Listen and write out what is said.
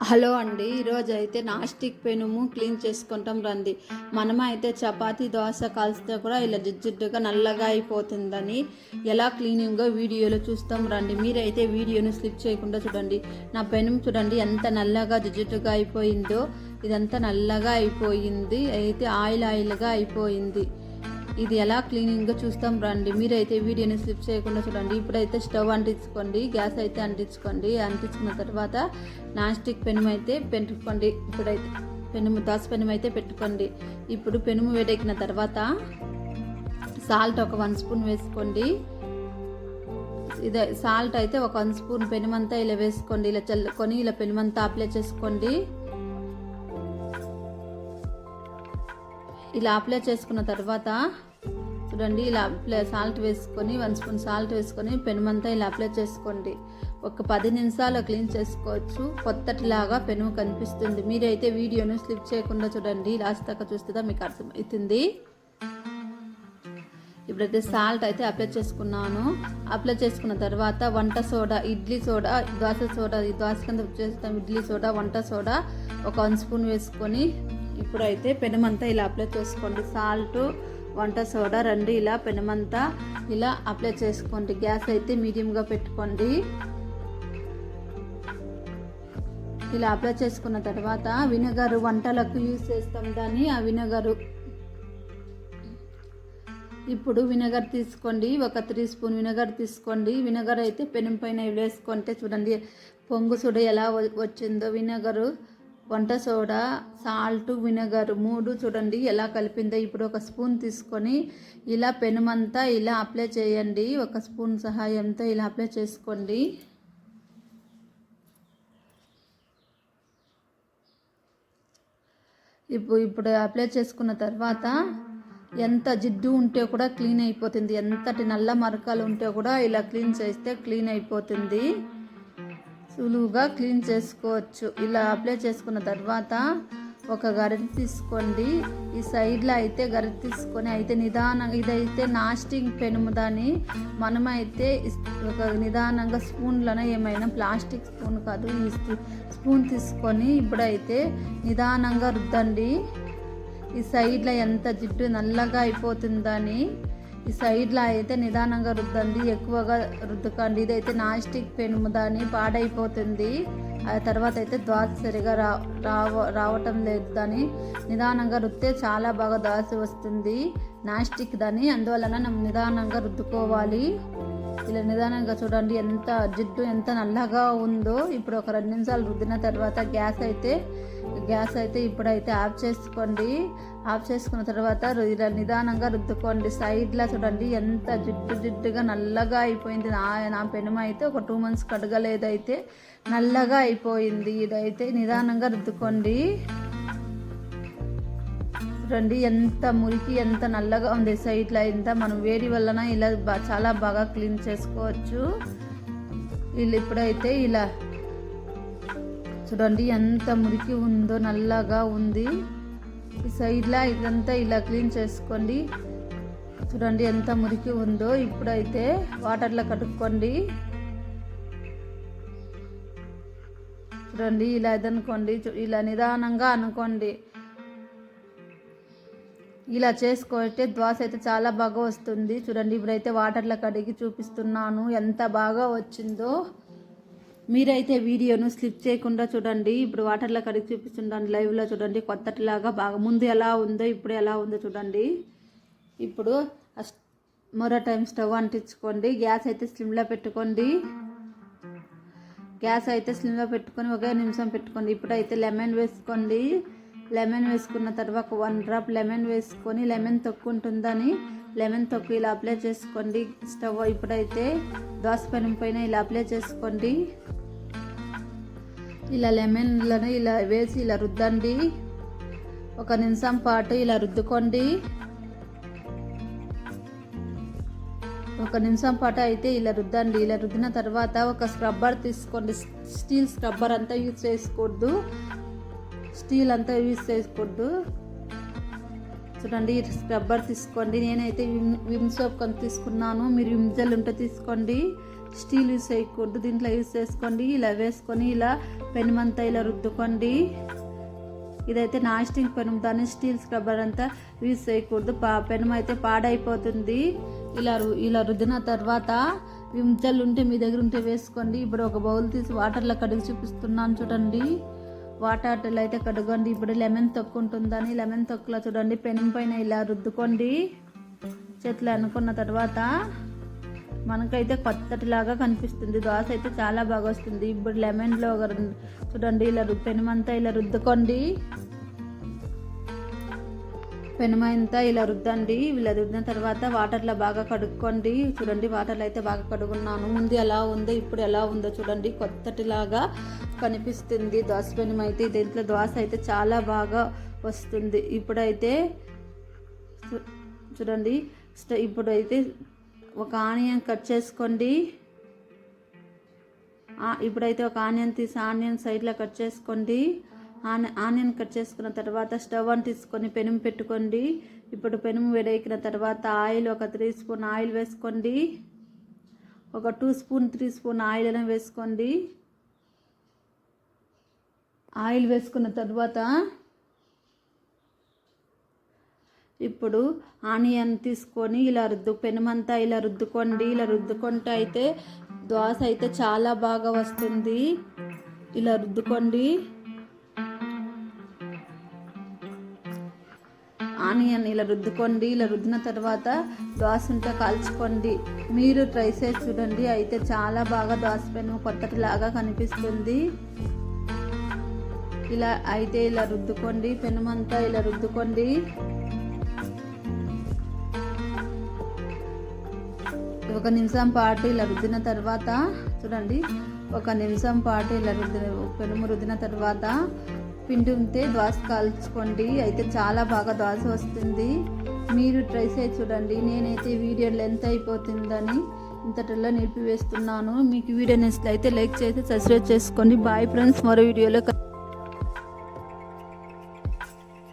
Hello అండి ఈరోజు అయితే నాస్టిక్ పెనుము క్లీన్ చేసుకుంటాం రండి. మనం అయితే చపాతి దోశ కాల్స్తే కూడా ఇలా జిడ్జిడ్డుగా నల్లగా అయిపోతుందని ఎలా క్లీనింగ్గా వీడియోలో చూస్తాం రండి. మీరైతే వీడియోను స్లిప్ చేయకుండా చూడండి. నా పెనుము చూడండి ఎంత నల్లగా జిడ్జిడ్డుగా అయిపోయిందో ఇదంతా నల్లగా అయిపోయింది. అయితే ఆయిల్ ఆయిల్గా అయిపోయింది. ఇది ఎలా క్లీనింగ్గా చూస్తాం రండి. మీరైతే వీడియోని స్లిప్ చేయకుండా చూడండి. ఇప్పుడైతే స్టవ్ అంటించుకోండి గ్యాస్ అయితే అంటించుకోండి. అంటించుకున్న తర్వాత నాన్ స్టిక్ పెనుము అయితే పెట్టుకోండి. ఇప్పుడైతే పెనుము దాస్ పెనుము అయితే పెట్టుకోండి. ఇప్పుడు పెనుము వేడెక్కిన తర్వాత సాల్ట్ ఒక వన్ స్పూన్ వేసుకోండి. ఇదే సాల్ట్ అయితే ఒక వన్ స్పూన్ పెనుమంతా ఇలా వేసుకోండి. ఇలా చల్లుకొని ఇలా పెనుమంతా అప్లై చేసుకోండి ఇలా అప్లై చేసుకున్న తర్వాత చూడండి ఇలా అప్లై సాల్ట్ వేసుకొని వన్ స్పూన్ సాల్ట్ వేసుకొని పెనుమంతా ఇలా అప్లై చేసుకోండి. ఒక పది నిమిషాలు క్లీన్ చేసుకోవచ్చు. కొత్తటిలాగా పెనుము కనిపిస్తుంది. మీరైతే వీడియోను స్లిప్ చేయకుండా చూడండి. లాస్ట్ దాకా చూస్తే మీకు అర్థమవుతుంది. ఇప్పుడైతే సాల్ట్ అయితే అప్లై చేసుకున్నాను. అప్లై చేసుకున్న తర్వాత వంట soda idli soda dosa soda ఈ దోశ కింద చేస్తాం ఇడ్లీ సోడా వంట సోడా ఒక వన్ స్పూన్ వేసుకొని ఇప్పుడైతే పెనమంతా ఇలా అప్లై చేసుకోండి. సాల్ట్ వంట సోడా రెండు ఇలా పెనమంతా ఇలా అప్లై చేసుకోండి. గ్యాస్ అయితే మీడియంగా పెట్టుకోండి. ఇలా అప్లై చేసుకున్న తర్వాత వినగర్ వంటలకు యూజ్ చేస్తాం దాన్ని. ఆ వినగరు ఇప్పుడు వినగర్ తీసుకోండి. ఒక త్రీ స్పూన్ వినగర్ తీసుకోండి. వినగర్ అయితే పెనం పైన వేసుకుంటే చూడండి పొంగు సుడ ఎలా వచ్చిందో వినగరు. వంట సోడా సాల్ట్ వినగర్ మూడు చూడండి ఎలా కలిపిందో. ఇప్పుడు ఒక స్పూన్ తీసుకొని ఇలా పెనుమంతా ఇలా అప్లై చేయండి. ఒక స్పూన్ సహాయంతో ఇలా అప్లై చేసుకోండి. ఇప్పుడు ఇప్పుడు అప్లై చేసుకున్న తర్వాత ఎంత జిడ్డు ఉంటే కూడా క్లీన్ అయిపోతుంది. ఎంతటి నల్ల మరకలు ఉంటే కూడా ఇలా క్లీన్ చేస్తే క్లీన్ అయిపోతుంది. సులువుగా క్లీన్ చేసుకోవచ్చు. ఇలా అప్లై చేసుకున్న తర్వాత ఒక గరిట తీసుకోండి. ఈ సైడ్లో అయితే గరిట తీసుకొని అయితే నిదానంగా ఇదైతే నాస్టింగ్ పెనుము దాన్ని మనమైతే ఒక నిదానంగా స్పూన్లోనే ఏమైనా ప్లాస్టిక్ స్పూన్ కాదు ఈ స్పూన్ తీసుకొని ఇప్పుడైతే నిదానంగా రుద్దండి. ఈ సైడ్లో ఎంత జిడ్డు నల్లగా అయిపోతుందని ఈ సైడ్లో అయితే నిదానంగా రుద్దండి ఎక్కువగా రుద్దుకండి. ఇదైతే నాస్టిక్ పెనుము దాని పాడైపోతుంది. ఆ తర్వాత అయితే దోశ సరిగా రా రావ రావటం లేదు దాని నిదానంగా రుద్దితే చాలా బాగా దోశ వస్తుంది. నాస్టిక్ దాన్ని. అందువలన నిదానంగా రుద్దుకోవాలి. ఇలా నిదానంగా చూడండి ఎంత జిడ్డు ఎంత నల్లగా ఉందో. ఇప్పుడు ఒక రెండు నిమిషాలు రుద్దిన తర్వాత గ్యాస్ అయితే గ్యాస్ అయితే ఇప్పుడైతే ఆఫ్ చేసుకోండి. ఆఫ్ చేసుకున్న తర్వాత ఇలా నిదానంగా రుద్దుకోండి. సైడ్లో చూడండి. ఎంత జిడ్డు జిడ్డుగా నల్లగా అయిపోయింది. నా నా పెనుమ అయితే ఒక టూ మంత్స్ కడగలేదైతే నల్లగా అయిపోయింది. ఇదైతే నిదానంగా రుద్దుకోండి. చూడండి ఎంత మురికి ఎంత నల్లగా ఉంది సైడ్లో ఇంత మనం వేడి వలన ఇలా చాలా బాగా క్లీన్ చేసుకోవచ్చు. వీళ్ళు ఇప్పుడైతే ఇలా చూడండి ఎంత మురికి ఉందో నల్లగా ఉంది. ఈ సైడ్లో ఇదంతా ఇలా క్లీన్ చేసుకోండి. చూడండి ఎంత మురికి ఉందో. ఇప్పుడైతే వాటర్లో కడుక్కోండి. చూడండి ఇలా ఇదనుకోండి ఇలా నిదానంగా అనుకోండి. ఇలా చేసుకుంటే దోశ అయితే చాలా బాగా వస్తుంది. చూడండి ఇప్పుడైతే వాటర్లో కడిగి చూపిస్తున్నాను. ఎంత బాగా వచ్చిందో. మీరైతే వీడియోను స్లిప్ చేయకుండా చూడండి. ఇప్పుడు వాటర్లో కడిగి చూపిస్తుండండి లైవ్లో చూడండి. కొత్తటిలాగా బాగా ముందు ఎలా ఉందో ఇప్పుడు ఎలా ఉందో చూడండి. ఇప్పుడు మరో టైం స్టవ్ అంటించుకోండి. గ్యాస్ అయితే స్లిమ్లో పెట్టుకోండి. గ్యాస్ అయితే స్లిమ్లో పెట్టుకొని ఒకే నిమిషం పెట్టుకోండి. ఇప్పుడైతే లెమన్ వేసుకోండి. లెమన్ వేసుకున్న తర్వాత వన్ డ్రాప్ లెమన్ వేసుకొని లెమన్ తొక్కు ఉంటుందని లెమన్ తొక్కు ఇలా అప్లై చేసుకోండి. స్టవ్ ఇప్పుడైతే దోశ పెనం పైన ఇలా అప్లై చేసుకోండి. ఇలా లెమన్లను ఇలా వేసి ఇలా రుద్దండి. ఒక నిమిషం పాటు ఇలా రుద్దుకోండి. ఒక నిమిషం పాటు అయితే ఇలా రుద్దండి. ఇలా రుద్దిన తర్వాత ఒక స్క్రబ్బర్ తీసుకోండి. స్టీల్ స్క్రబ్బర్ అంతా యూజ్ చేసుకోవద్దు స్టీల్ అంతా యూజ్ చేయకూడదు. చూడండి స్క్రబ్బర్ తీసుకోండి. నేనైతే విమ్ విమ్ సోప్ కొంత తీసుకున్నాను. మీరు విమ్ జెల్ ఉంటే తీసుకోండి. స్టీల్ యూస్ చేయకూడదు దీంట్లో యూస్ చేసుకోండి ఇలా వేసుకొని ఇలా పెనుమంతా ఇలా రుద్దుకోండి. ఇదైతే నాస్టింగ్ పెనం దాన్ని స్టీల్ స్క్రబ్బర్ అంతా యూస్ చేయకూడదు పా పెనం అయితే పాడైపోతుంది. ఇలా రు- ఇలా రుద్దిన తర్వాత వింజలు ఉంటే మీ దగ్గర ఉంటే వేసుకోండి. ఇప్పుడు ఒక బౌల్ తీసి వాటర్లో కడిగి చూపిస్తున్నాను చూడండి. వాటర్లో అయితే కడగండి. ఇప్పుడు లెమన్ తొక్కు ఉంటుందని లెమన్ తొక్కులో చూడండి. పెనం పైన ఇలా రుద్దుకోండి. చేతులు అనుకున్న తర్వాత మనకైతే కొత్తటిలాగా కనిపిస్తుంది. దోశ అయితే చాలా బాగా వస్తుంది. ఇప్పుడు లెమన్లో ఒక చూడండి ఇలా పెనుమంతా ఇలా రుద్దుకోండి. పెనుమంతా ఇలా రుద్దండి. ఇలా రుద్దిన తర్వాత వాటర్లో బాగా కడుక్కోండి. చూడండి వాటర్లో అయితే బాగా కడుగున్నాను. ముందు ఎలా ఉందో ఇప్పుడు ఎలా ఉందో చూడండి. కొత్తటిలాగా కనిపిస్తుంది దోశ పెనుము అయితే. దీంట్లో దోశ అయితే చాలా బాగా వస్తుంది. ఇప్పుడైతే చూ- చూడండి ఇప్పుడైతే ఒక ఆనియన్ కట్ చేసుకోండి. ఇప్పుడైతే ఒక ఆనియన్ తీసి ఆనియన్ సైడ్లో కట్ చేసుకోండి. ఆనియన్ కట్ చేసుకున్న తర్వాత స్టవ్ అని తీసుకొని పెనుము పెట్టుకోండి. ఇప్పుడు పెనుము వేడెక్కిన తర్వాత ఆయిల్ ఒక త్రీ స్పూన్ ఆయిల్ వేసుకోండి. ఒక two spoon three spoon oil అయినా వేసుకోండి. ఆయిల్ వేసుకున్న తర్వాత ఇప్పుడు ఆనియన్ తీసుకొని ఇలా రుద్దు పెనుమంతా ఇలా రుద్దుకోండి ఇలా రుద్దుకుంటే అయితే దోశ అయితే చాలా బాగా వస్తుంది. ఇలా రుద్దుకోండి. ఆనియన్ ఇలా రుద్దుకోండి ఇలా రుద్దిన తర్వాత దోశ ఉంటే కాల్చుకోండి. మీరు ట్రై చేసి చూడండి అయితే చాలా బాగా దోశ పెను కొత్తటిలాగా కనిపిస్తుంది. ఇలా అయితే ఇలా రుద్దుకోండి పెనుమంతా ఇలా రుద్దుకోండి. ఒక నిమిషం పాటు ఇలా రుద్దిన తర్వాత చూడండి ఒక నిమిషం పాటు ఇలా రుద్దిన పెనుము రుద్దిన తర్వాత పిండి ఉంటే దోశ కాల్చుకోండి. అయితే చాలా బాగా దోశ వస్తుంది. మీరు ట్రై చేసి చూడండి. నేనైతే వీడియో లెంత్ అయిపోతుందని ఇంతటిలో నిలిపివేస్తున్నాను. మీకు వీడియో నచ్చితే లైక్ చేసి సబ్స్క్రైబ్ చేసుకోండి. Bye friends. మరో వీడియోలో